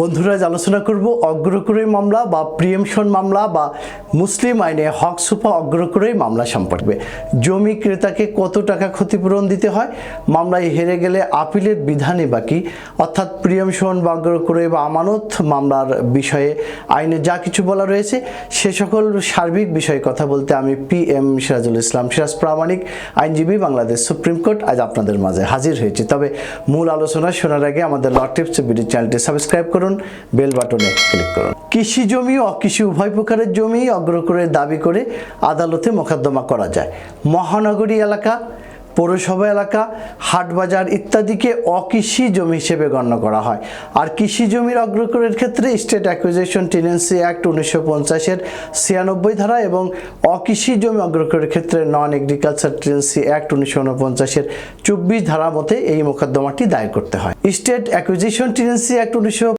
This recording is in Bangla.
বন্ধুরা, আজ আলোচনা করব অগ্রকুরী মামলা বা প্রিয়েমশন মামলা বা মুসলিম আইনে হক সুফা অগ্রকুরী মামলা সম্পর্কে। জমি ক্রেতাকে কত টাকা ক্ষতিপূরণ দিতে হয়? মামলায় হেরে গেলে আপিলের বিধানে বাকি অর্থাৎ প্রিয়েমশন বা অগ্রকুরী বা আমানত মামলার বিষয়ে আইনে যা কিছু বলা রয়েছে, সে সকল সার্বিক বিষয়ে কথা বলতে আমি পি এম সিরাজুল ইসলাম সিরাজ প্রামাণিক, আইনজীবী, বাংলাদেশ সুপ্রিম কোর্ট আজ আপনাদের মাঝে হাজির হয়েছে। তবে মূল আলোচনা শোনার আগে আমাদের ল টিপস বিডি চ্যানেলটি সাবস্ক্রাইব করুন, বেল বাটনে ক্লিক করুন। কৃষি জমি, অকৃষি উভয় প্রকারের জমি অগ্রকুরের দাবি করে আদালতে মোকদ্দমা করা যায়। মহানগরী এলাকা, পৌরসভা এলাকা, হাটবাজার ইত্যাদিকে অকৃষি জমি হিসেবে গণ্য করা হয়। আর কৃষি জমির অগ্রকরের ক্ষেত্রে স্টেট অ্যাকুইজিশন টেনেন্সি অ্যাক্ট উনিশশো পঞ্চাশের ছিয়ানব্বই ধারা এবং অকৃষি জমি অগ্রকরের ক্ষেত্রে নন এগ্রিকালচার টেনেন্সি অ্যাক্ট উনিশশো উনপঞ্চাশের চব্বিশ ধারা মতে এই মোকদ্দমাটি দায়ের করতে হয়। স্টেট অ্যাকুইজিশন টেনেন্সি অ্যাক্ট উনিশশো